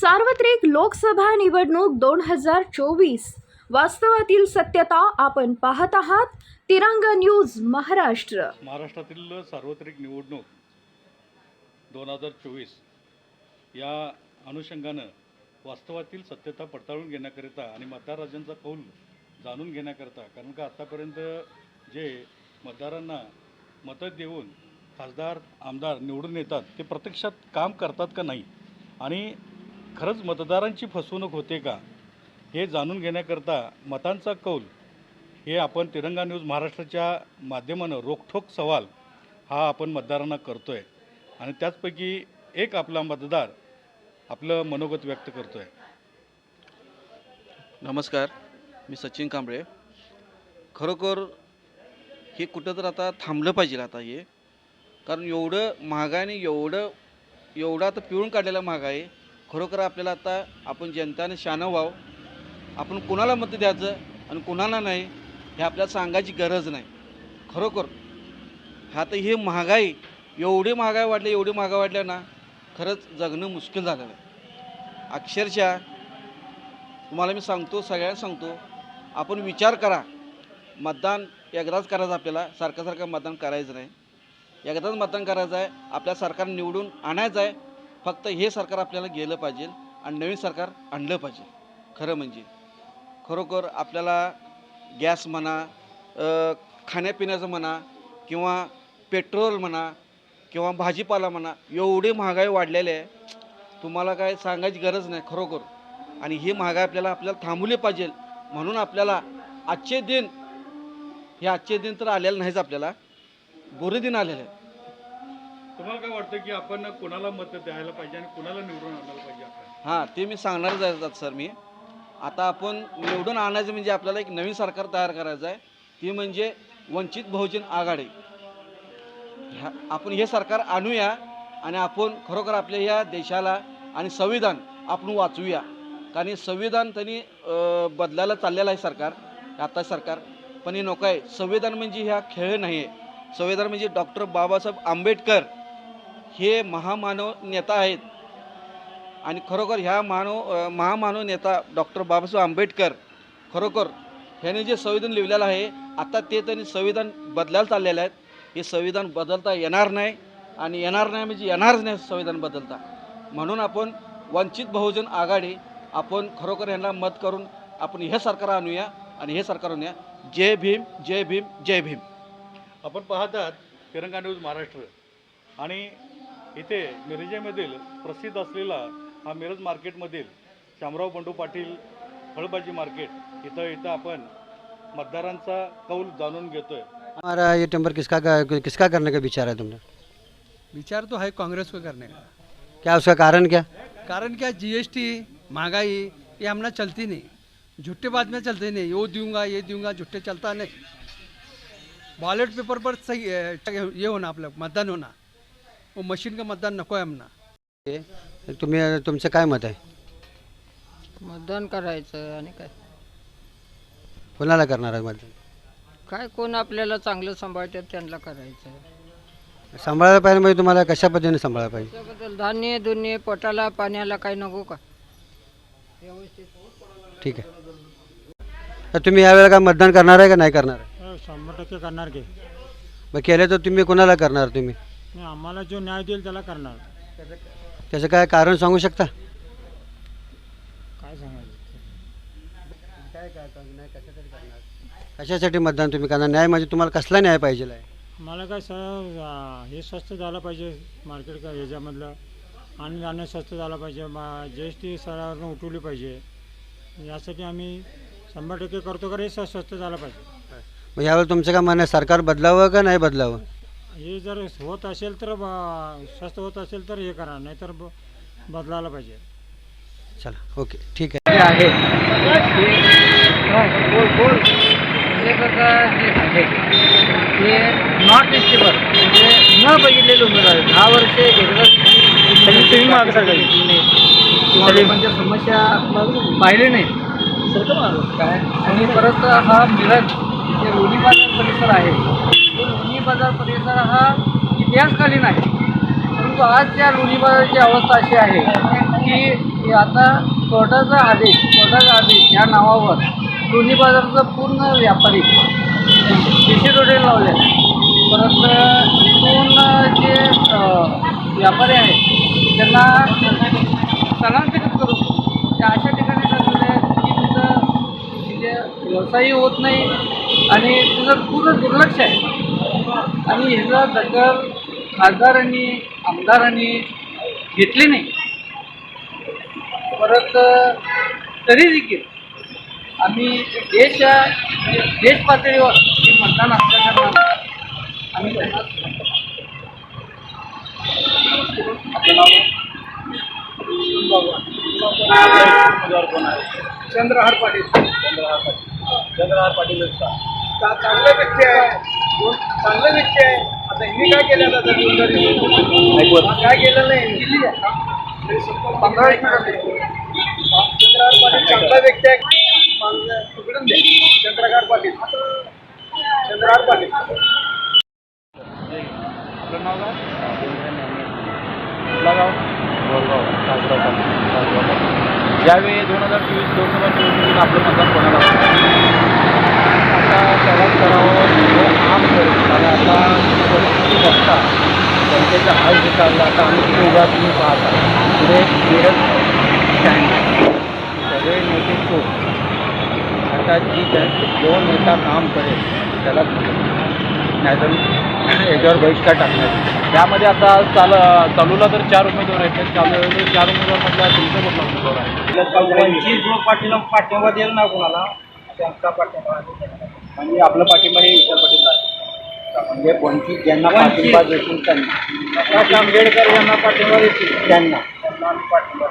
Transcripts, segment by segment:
सार्वत्रिक लोकसभा निवडणूक दोन हजार चोवीस. वास्तवातील सत्यता आपण पाहत आहात. तिरंगा न्यूज महाराष्ट्र. महाराष्ट्रातील सार्वत्रिक निवडणूक दोन हजार चोवीस या अनुषंगानं वास्तवातील सत्यता पडताळून घेण्याकरिता आणि मतदार राजांचा कौल जाणून घेण्याकरिता कारण का आत्तापर्यंत जे मतदारांना मतं देऊन खासदार आमदार निवडून येतात ते प्रत्यक्षात काम करतात का नाही? आणि खरंच मतदारांची फसवणूक होते का? हे जाणून घेण्याकरता मतांचा कौल. हे आपण तिरंगा न्यूज महाराष्ट्राच्या माध्यमानं रोखठोक सवाल हा आपण मतदारांना करतो आहे आणि त्याचपैकी एक आपला मतदार आपलं मनोगत व्यक्त करतो आहे नमस्कार. मी सचिन कांबळे. खरोखर हे कुठं तर आता थांबलं पाहिजे आता हे. कारण एवढं महागाने एवढं एवढं आता पिळून काढलेला महाग आहे खरोखर आपल्याला आता आपण जनताने शानं व्हावं. आपण कोणाला मत द्यायचं आणि कोणाला नाही हे आपल्याला सांगायची गरज नाही. खरोखर हा तर हे महागाई एवढी महागाई वाढली एवढी महागाई वाढल्या ना खरंच जगणं मुश्किल झालेलं आहे. अक्षरशः तुम्हाला मी सांगतो सगळ्यांना सांगतो आपण विचार करा. मतदान एकदाच करायचं आपल्याला सारखं सारखं मतदान करायचं नाही. एकदाच मतदान करायचं आहे आपल्या सरकार निवडून आणायचं आहे फक्त हे सरकार आपल्याला गेलं पाहिजे आणि नवीन सरकार आणलं पाहिजे. खरं म्हणजे. खरोखर आपल्याला गॅस म्हणा खाण्यापिण्याचं म्हणा किंवा पेट्रोल म्हणा किंवा भाजीपाला म्हणा एवढी महागाई वाढलेली आहे. तुम्हाला काय सांगायची गरज नाही खरोखर. आणि ही महागाई आपल्याला आपल्याला थांबवली पाहिजे म्हणून आपल्याला आजचे दिन हे आजचे दिन तर आलेलं नाहीच आपल्याला. गोरे दिन आलेले आहे तुम्हाला काय वाटतं की आपण कोणाला मत द्यायला पाहिजे आणि कोणाला निवडून आणायला पाहिजे आपण? हां ते मी सांगणारच आहे सर मी. आता आपण निवडून आणायचं म्हणजे आपल्याला एक नवीन सरकार तयार करायचं आहे. ती म्हणजे वंचित बहुजन आघाडी. ह्या आपण हे सरकार आणूया आणि आपण खरोखर आपल्या ह्या देशाला आणि संविधान आपण वाचवूया. कारण संविधान त्यांनी अं, बदलायला चाललेलं आहे सरकार आता सरकार. पण हे नको आहे. संविधान म्हणजे ह्या खेळ नाही आहे संविधान म्हणजे डॉक्टर बाबासाहेब आंबेडकर हे महामानव नेता आहेत. आणि खरोखर ह्या मानव महामानव नेता डॉक्टर बाबासाहेब आंबेडकर खरोखर ह्याने जे संविधान लिहिलेलं आहे आता ते त्यांनी संविधान बदलायला चाललेलं आहेत. हे संविधान बदलता येणार नाही आणि येणार नाही म्हणजे येणारच नाही संविधान बदलता. म्हणून आपण वंचित बहुजन आघाडी आपण खरोखर यांना मत करून आपण हे सरकार आणूया आणि हे सरकार आणूया. जय भीम जय भीम जय भीम. आपण पाहतात तिरंगा न्यूज महाराष्ट्र. आणि इथे मिरजेमधील प्रसिद्ध असलेला हा मिरज मार्केटमधील शामराव बंडू पाटील फळभाजी मार्केट इथं इथं आपण मतदारांचा कौल जाणून घेतोय. हमारा ये टेम्पर किसका किसका करने का विचार है तुमने? विचार तो है कांग्रेस को करने का। क्या उसका कारण क्या? कारण क्या? जीएसटी महंगाई ये हमने चलती नहीं। झूठे बात में चलते नहीं। वो दूंगा ये दूंगा झूठे चलता नहीं। बॉलेट पेपर पर सही ये होना आपलं मतदान होना। वो मशीन का मतदान नको आहे हमना तुम्ही तुमचं काय मत आहे? मतदान करायचं आणि काय? कोणाला करणार आहे मतदान? काय कोण आपल्याला चांगलं सांभाळतात त्यांना करायचं. सांभाळायला पाहिजे म्हणजे तुम्हाला कशा पद्धतीने सांभाळायला पाहिजे? त्याबद्दल धान्य दुन्य पोटाला पाण्याला काय नको का? ठीक आहे. तर तुम्ही यावेळेला काय मतदान करणार आहे का नाही करणार आहे? शंभर टक्के करणार की. मग केलं तर तुम्ही कोणाला करणार तुम्ही? नाही आम्हाला जो न्याय देईल त्याला करणार. त्याचं काय कारण सांगू शकता? काय सांगायचं? कशासाठी मतदान तुम्ही करणार? न्याय म्हणजे तुम्हाला कसला न्याय पाहिजे आहे? मला काय सर हे स्वस्त झालं पाहिजे मार्केट का ह्याच्यामधलं आणि धान्य स्वस्त झालं पाहिजे. जी एस टी सरकारनं उठवली पाहिजे. यासाठी आम्ही शंभर टक्के करतो का हे स- स्वस्त झालं पाहिजे. मग यावेळेला तुमचं काय म्हणणं आहे? सरकार बदलावं का नाही बदलावं? हे जर होत असेल तर ब- स्वस्त होत असेल तर हे करा नाहीतर ब बदलायला पाहिजे. चला ओके ठीक आहे. आहे. ते नॉट इस्टेबल म्हणजे न बघितलेले उमेदवार दहा वर्षे एकदा किंवा लोकांच्या समस्या पाहिले नाही. काय? आणि परत हा मिरज जे परिसर आहे. लोणी बाजार परिसर हा इतिहासकालीन आहे परंतु आज त्या लोणी बाजाराची अवस्था अशी आहे की आता कोर्टाचा आदेश कोर्टाचा आदेश या नावावर लोणी बाजारचं पूर्ण व्यापारी सी रोडे लावले. परत इथून जे व्यापारी आहेत त्यांना स्थलांतरित करून त्या अशा ठिकाणी की तिथं म्हणजे व्यवसायही होत नाही आणि तिथं पूर्ण दुर्लक्ष आहे. आणि ह्याचा दखल खासदारांनी आमदारांनी घेतली नाही. परत तरी देखील आम्ही देश देश पातळीवर हे मतदान आम्ही चंद्रहार पाटील. चंद्रहार पाटील. चंद्रहार पाटील चांगले व्यक्ती आहे चांगले व्यक्ती आहे. आता हिने काय केलं आता काय केलं नाही. पंधरा एक चंद्रहार पाटील चांगला व्यक्ती आहे. मला पकडून द्या चंद्रहार पाटील. चंद्रहार पाटील. ज्यावेळी दोन हजार चोवीस लोकसभा निवडणुकीत आपलं मतदान कोणाला आता प्रवास करावं जो आम करेल आणि आता परिस्थिती बघता आज हाल विचारला आता आम्ही तिथे उभा तुम्ही पाहता. पुढे मिरज स्टँड सगळे नेते खूप आता जी जो नेता काम करेल त्याला नाहीतर याच्यावर बहिष्कार टाकण्यात त्यामध्ये आता चाल चालूला तर चार उमेदवार आहेत चालू चार उमेदवार म्हटल्या तुमचं कुठला उमेदवार आहे? पंचवीस जो पाठीला पाठिंबा देईल ना कोणाला? त्यांचा पाठिंबा आणि आपलं पाठिंबा हे इतर पाठिंबा म्हणजे पंचवीस ज्यांना पाठिंबा देतील त्यांना. प्रकाश आंबेडकर यांना पाठिंबा देतील. त्यांना. त्यांना पाठिंबा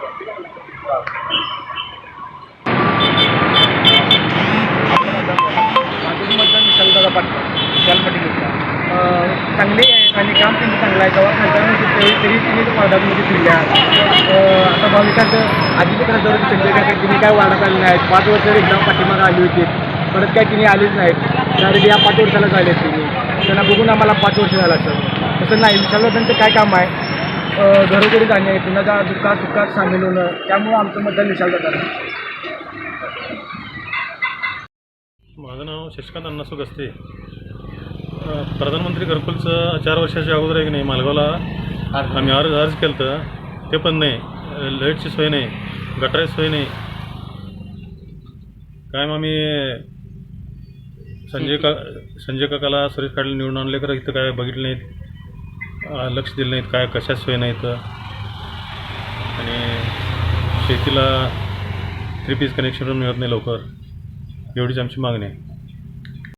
चांगली आहे आणि काम त्यांचं चांगलं आहे. जेव्हा खासदार होते त्यावेळी तरी तिने वार्डामध्ये फिरल्या. आता भविष्यात आधीचे खासदार संजय काका तिने काय वाढत आले नाहीत पाच वर्ष एक्झाम पाठीमागं आली होती. परत काय तिने आलीच नाहीत. डायरेक्ट या पाच वर्षाला झाले त्यांना बघून आम्हाला पाच वर्ष झालं असं. तसं नाही विशालदादांचं काय काम आहे? घरोघरी जाणे कुणाच्या दुःखात सुखात सामील होणं त्यामुळं आमचं मतदान विशालदादा माझं नाव शशिकांत अण्णासू गस्ते. प्रधानमंत्री घरकुलचं चार वर्षाच्या अगोदर आहे की नाही मालगावला आम्ही अर्ज अर्ज केलं तर ते पण नाही. लाईटची सोय नाही गटराची सोय नाही. काय मग आम्ही संजय का संजय काकाला सुरेश काढले निवडून आणले का? इथं काय बघितलं नाहीत. लक्ष दिलं नाहीत. काय कशात सोय नाही इथं? आणि शेतीला थ्री पीस कनेक्शन पण मिळत नाही लवकर. एवढीच आमची मागणी आहे.